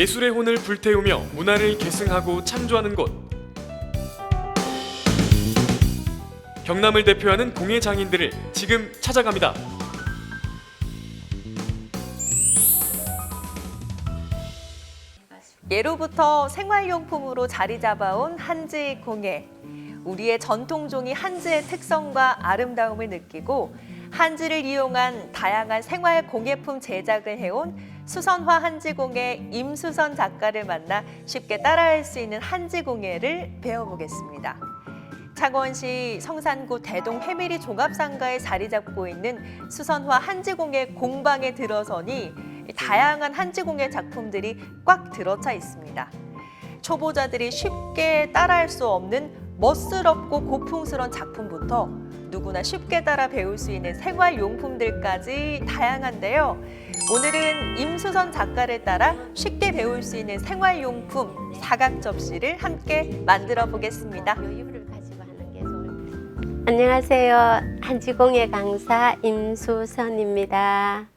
예술의 혼을 불태우며 문화를 계승하고 창조하는 곳. 경남을 대표하는 공예 장인들을 지금 찾아갑니다. 예로부터 생활용품으로 자리 잡아온 한지 공예. 우리의 전통종이 한지의 특성과 아름다움을 느끼고 한지를 이용한 다양한 생활 공예품 제작을 해온 수선화 한지공예 임수선 작가를 만나 쉽게 따라할 수 있는 한지공예를 배워보겠습니다. 창원시 성산구 대동 해밀이 종합상가에 자리 잡고 있는 수선화 한지공예 공방에 들어서니 다양한 한지공예 작품들이 꽉 들어차 있습니다. 초보자들이 쉽게 따라할 수 없는 멋스럽고 고풍스러운 작품부터 누구나 쉽게 따라 배울 수 있는 생활용품들까지 다양한데요. 오늘은 임수선 작가를 따라 쉽게 배울 수 있는 생활용품 사각 접시를 함께 만들어 보겠습니다. 안녕하세요. 한지공예 강사 임수선입니다.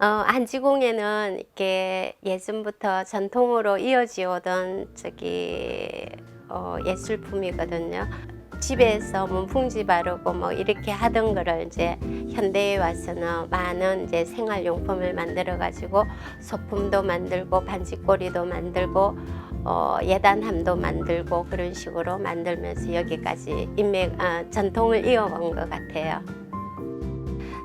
어, 한지공예는 이렇게 예전부터 전통으로 이어져 오던 저기 어, 예술품이거든요. 집에서 문풍지 바르고 뭐 이렇게 하던 거를 이제 현대에 와서는 많은 이제 생활용품을 만들어 가지고 소품도 만들고 반지꼬리도 만들고 어, 예단함도 만들고 그런 식으로 만들면서 여기까지 인맥 아, 전통을 이어온 것 같아요.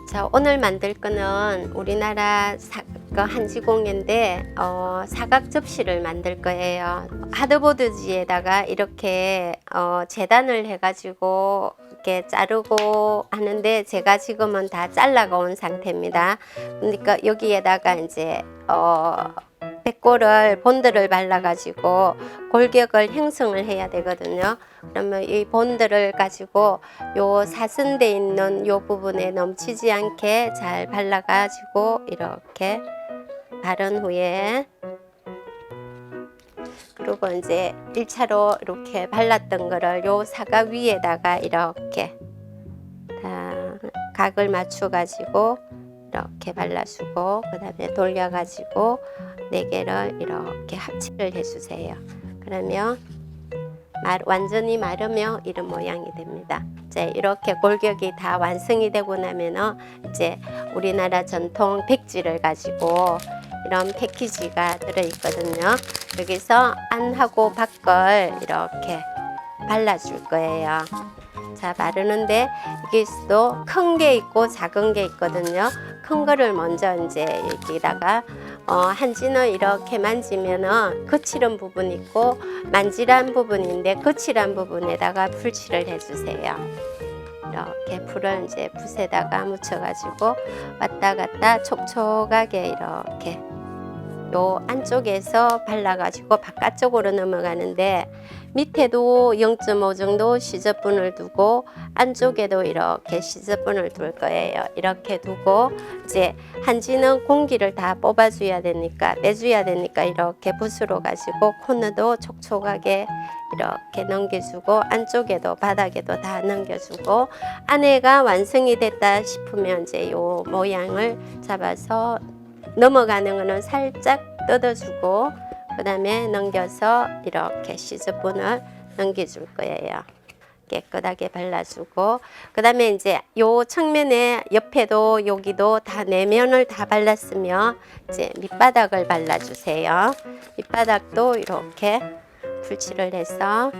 자 오늘 만들 거는 우리나라 사, 그 한지공예인데 어, 사각 접시를 만들 거예요. 하드보드지에다가 이렇게 어, 재단을 해가지고 이렇게 자르고 하는데 제가 지금은 다 잘라가 온 상태입니다. 그러니까 여기에다가 이제 어, 백골을 본드를 발라가지고 골격을 형성을 해야 되거든요. 그러면 이 본드를 가지고 요 사선돼 있는 요 부분에 넘치지 않게 잘 발라가지고 이렇게 바른 후에 그리고 이제 1차로 이렇게 발랐던 거를 요 사각 위에다가 이렇게 다 각을 맞춰 가지고 이렇게 발라주고 그 다음에 돌려 가지고 네 개를 이렇게 합체를 해주세요. 그러면 말, 완전히 마르면 이런 모양이 됩니다. 이제 이렇게 골격이 다 완성이 되고 나면은 이제 우리나라 전통 백지를 가지고 이런 패키지가 들어있거든요. 여기서 안하고 밖을 이렇게 발라줄 거예요. 자, 바르는데 이게 또 큰 게 있고 작은 게 있거든요. 큰 거를 먼저 이제 여기다가 어, 한지는 이렇게 만지면은 거칠은 부분 있고 만지란 부분인데 거칠한 부분에다가 풀칠을 해주세요. 이렇게 풀을 이제 붓에다가 묻혀가지고 왔다 갔다 촉촉하게 이렇게 요 안쪽에서 발라가지고 바깥쪽으로 넘어가는데 밑에도 0.5 정도 시접분을 두고 안쪽에도 이렇게 시접분을 둘 거예요. 이렇게 두고 이제 한지는 공기를 다 뽑아줘야 되니까 내줘야 되니까 이렇게 붓으로 가지고 코너도 촉촉하게 이렇게 넘겨주고 안쪽에도 바닥에도 다 넘겨주고 안에가 완성이 됐다 싶으면 이제 요 모양을 잡아서 넘어가는 거는 살짝 뜯어주고 그 다음에 넘겨서 이렇게 시즈분을 넘겨줄 거예요. 깨끗하게 발라주고 그 다음에 이제 요 측면에 옆에도 여기도 다 내면을 다 발랐으면 이제 밑바닥을 발라주세요. 밑바닥도 이렇게 풀칠을 해서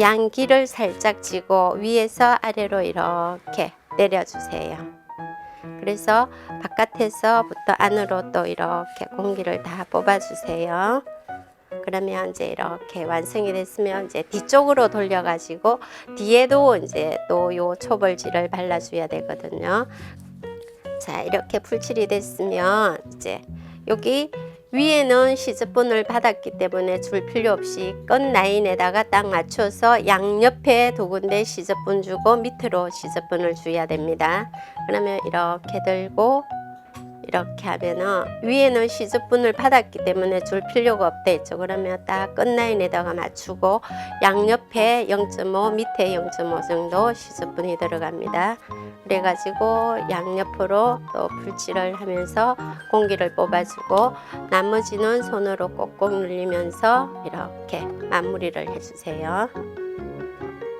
양기를 살짝 쥐고 위에서 아래로 이렇게 내려주세요. 그래서 바깥에서부터 안으로 또 이렇게 공기를 다 뽑아주세요. 그러면 이제 이렇게 완성이 됐으면 이제 뒤쪽으로 돌려가지고 뒤에도 이제 또 요 초벌지를 발라줘야 되거든요. 자 이렇게 풀칠이 됐으면 이제 여기 위에는 시즈분을 받았기 때문에 줄 필요 없이 끝 라인에다가 딱 맞춰서 양옆에 두 군데 시즈분 주고 밑으로 시즈분을 줘야 됩니다. 그러면 이렇게 들고 이렇게 하면은 위에는 시접분을 받았기 때문에 줄 필요가 없다 했죠. 그러면 딱 끝라인에다가 맞추고 양옆에 0.5, 밑에 0.5 정도 시접분이 들어갑니다. 그래가지고 양옆으로 또 풀칠을 하면서 공기를 뽑아주고 나머지는 손으로 꼭꼭 눌리면서 이렇게 마무리를 해주세요.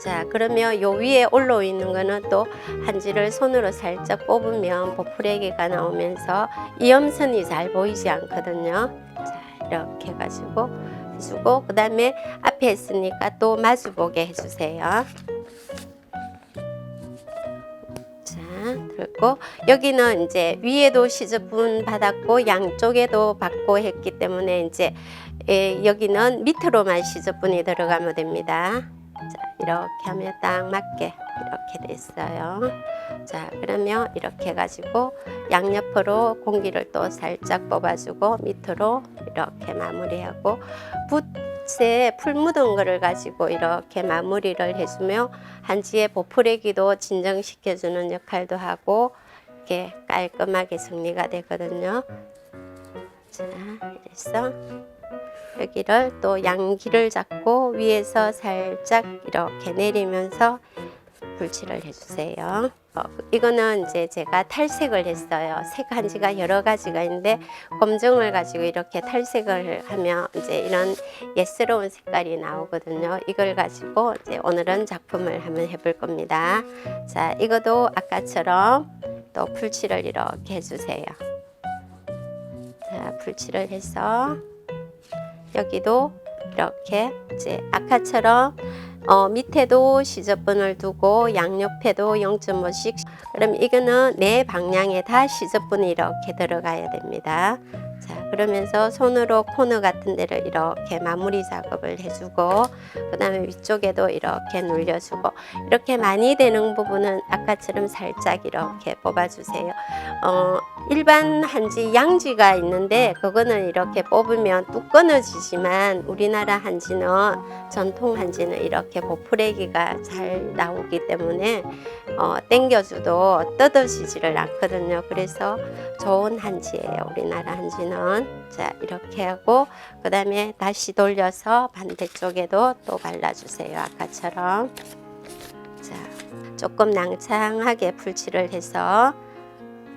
자, 그러면 요 위에 올라오 있는 거는 또 한지를 손으로 살짝 뽑으면 보풀레기가 나오면서 이 염선이 잘 보이지 않거든요. 자, 이렇게 해가지고 해주고 그 다음에 앞에 했으니까 또 마주 보게 해주세요. 자, 들고 여기는 이제 위에도 시접분 받았고 양쪽에도 받고 했기 때문에 이제 에, 여기는 밑으로만 시접분이 들어가면 됩니다. 자, 이렇게 하면 딱 맞게 이렇게 됐어요. 자, 그러면 이렇게 해가지고 양옆으로 공기를 또 살짝 뽑아주고 밑으로 이렇게 마무리하고 붓에 풀 묻은 거를 가지고 이렇게 마무리를 해주며 한지의 보풀레기도 진정시켜주는 역할도 하고 이렇게 깔끔하게 정리가 되거든요. 자, 그래서 여기를 또 양기를 잡고 위에서 살짝 이렇게 내리면서 불칠을 해주세요. 어, 이거는 이제 제가 탈색을 했어요. 색 한지가 여러 가지가 있는데 검정을 가지고 이렇게 탈색을 하면 이제 이런 예스러운 색깔이 나오거든요. 이걸 가지고 이제 오늘은 작품을 한번 해볼 겁니다. 자, 이것도 아까처럼 또 풀칠을 이렇게 해주세요. 자, 풀칠을 해서 여기도 이렇게 이제 아까처럼 어, 밑에도 시접분을 두고 양옆에도 0.5씩 그럼 이거는 네 방향에 다 시접분이 이렇게 들어가야 됩니다. 자 그러면서 손으로 코너 같은 데를 이렇게 마무리 작업을 해주고 그 다음에 위쪽에도 이렇게 눌려주고 이렇게 많이 되는 부분은 아까처럼 살짝 이렇게 뽑아주세요. 어, 일반 한지 양지가 있는데 그거는 이렇게 뽑으면 뚝 끊어지지만 우리나라 한지는 전통 한지는 이렇게 보풀레기가 잘 나오기 때문에 어, 땡겨줘도 뜯어지지를 않거든요. 그래서 좋은 한지예요. 우리나라 한지는 자 이렇게 하고 그 다음에 다시 돌려서 반대쪽에도 또 발라주세요. 아까처럼 자 조금 낭창하게 풀칠을 해서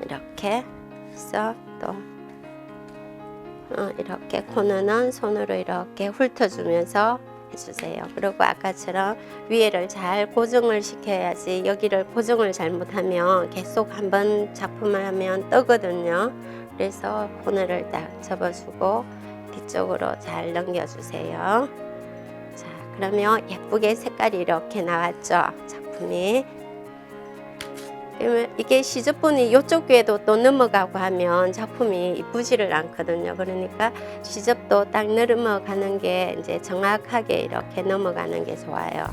이렇게 해서 또 어, 이렇게 코너는 손으로 이렇게 훑어주면서 해주세요. 그리고 아까처럼 위에를 잘 고정을 시켜야지 여기를 고정을 잘못하면 계속 한번 작품을 하면 뜨거든요. 그래서 코너를 딱 접어주고 뒤쪽으로 잘 넘겨주세요. 자, 그러면 예쁘게 색깔이 이렇게 나왔죠. 작품이. 이게 시접분이 이쪽 귀에도 또 넘어가고 하면 작품이 이쁘지를 않거든요. 그러니까 시접도 딱 넘어가는 게 이제 정확하게 이렇게 넘어가는 게 좋아요.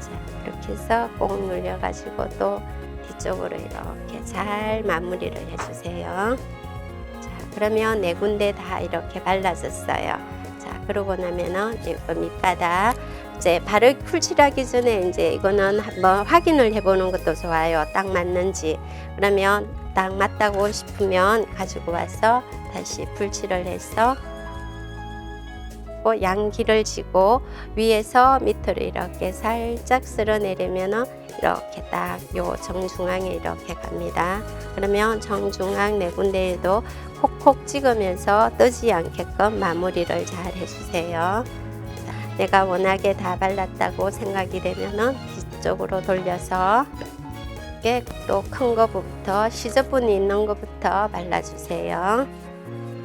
자, 이렇게 해서 꼭 눌려가지고 또 뒤쪽으로 이렇게 잘 마무리를 해주세요. 자, 그러면 네 군데 다 이렇게 발라졌어요. 자, 그러고 나면은 이거 밑바닥 이제 바로 풀칠하기 전에 이제 이거는 한번 확인을 해보는 것도 좋아요. 딱 맞는지. 그러면 딱 맞다고 싶으면 가지고 와서 다시 풀칠을 해서 또 양기를 지고 위에서 밑으로 이렇게 살짝 쓸어내리면은 이렇게 딱 요 정중앙에 이렇게 갑니다. 그러면 정중앙 네 군데에도 콕콕 찍으면서 뜨지 않게끔 마무리를 잘 해주세요. 자, 내가 워낙에 다 발랐다고 생각이 되면은 뒤쪽으로 돌려서 또큰 거부터 시접분이 있는 거부터 발라주세요.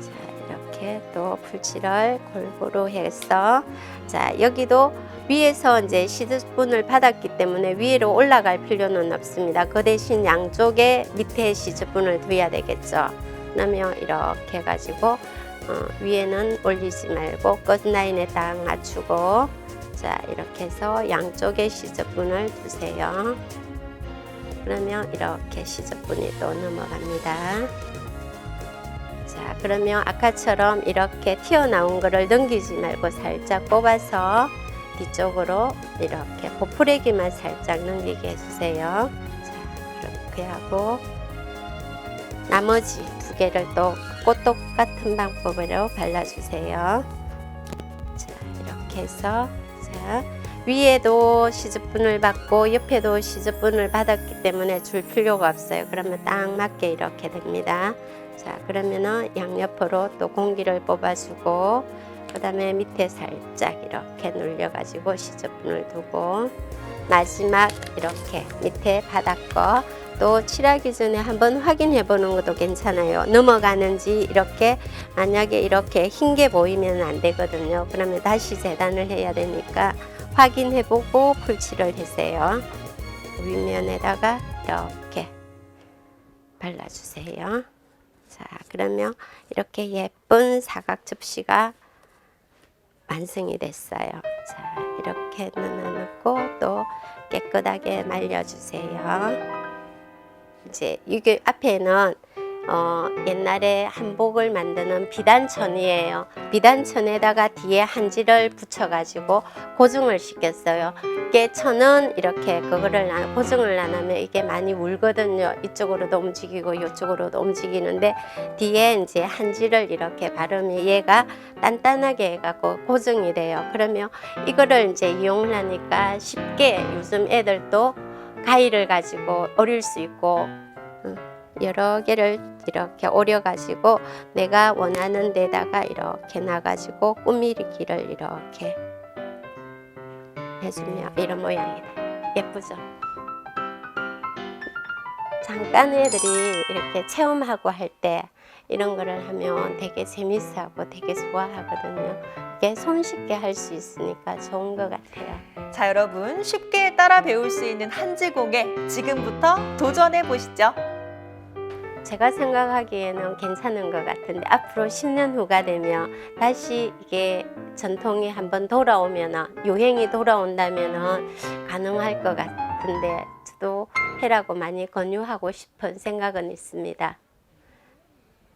자, 이렇게 또 풀칠을 골고루 해서 자 여기도 위에서 이제 시접분을 받았기 때문에 위로 올라갈 필요는 없습니다. 그 대신 양쪽에 밑에 시접분을 둬야 되겠죠. 그러면 이렇게 해가지고 어, 위에는 올리지 말고 끝 라인에 딱 맞추고 자 이렇게 해서 양쪽에 시접분을 두세요. 그러면 이렇게 시접분이 또 넘어갑니다. 자, 그러면 아까처럼 이렇게 튀어나온 거를 넘기지 말고 살짝 뽑아서 뒤쪽으로 이렇게 보풀레기만 살짝 넘기게 해주세요. 자, 이렇게 하고 나머지 두 개를 또 꽃독 같은 방법으로 발라주세요. 자, 이렇게 해서 자, 위에도 시즈분을 받고 옆에도 시즈분을 받았기 때문에 줄 필요가 없어요. 그러면 딱 맞게 이렇게 됩니다. 자, 그러면은 양옆으로 또 공기를 뽑아주고 그 다음에 밑에 살짝 이렇게 눌려가지고 시즈분을 두고 마지막 이렇게 밑에 바닥 거 또 칠하기 전에 한번 확인해 보는 것도 괜찮아요. 넘어가는지 이렇게 만약에 이렇게 흰 게 보이면 안 되거든요. 그러면 다시 재단을 해야 되니까 확인해 보고 풀칠을 해세요. 윗면에다가 이렇게 발라주세요. 자, 그러면 이렇게 예쁜 사각 접시가 완성이 됐어요. 자, 이렇게 넣어놓고 또 깨끗하게 말려주세요. 이제 이게 앞에는 어, 옛날에 한복을 만드는 비단천이에요. 비단천에다가 뒤에 한지를 붙여가지고 고정을 시켰어요. 이게 천은 이렇게 그거를 안- 고정을 안 하면 이게 많이 울거든요. 이쪽으로도 움직이고 이쪽으로도 움직이는데 뒤에 이제 한지를 이렇게 바르면 얘가 단단하게 해갖고 고정이 돼요. 그러면 이거를 이제 이용을 하니까 쉽게 요즘 애들도 가위를 가지고 오릴 수 있고 음, 여러 개를 이렇게 오려가지고 내가 원하는 데다가 이렇게 놔가지고 꾸미기를 이렇게 해주면 이런 모양이 돼요. 예쁘죠? 잠깐 애들이 이렇게 체험하고 할 때 이런 거를 하면 되게 재밌어하고 되게 좋아하거든요. 이게 손쉽게 할 수 있으니까 좋은 것 같아요. 자, 여러분 쉽게 따라 배울 수 있는 한지 공예 지금부터 도전해 보시죠. 제가 생각하기에는 괜찮은 것 같은데 앞으로 10년 후가 되면 다시 이게 전통이 한번 돌아오면 유행이 돌아온다면 가능할 것 같은데 저도 해라고 많이 권유하고 싶은 생각은 있습니다.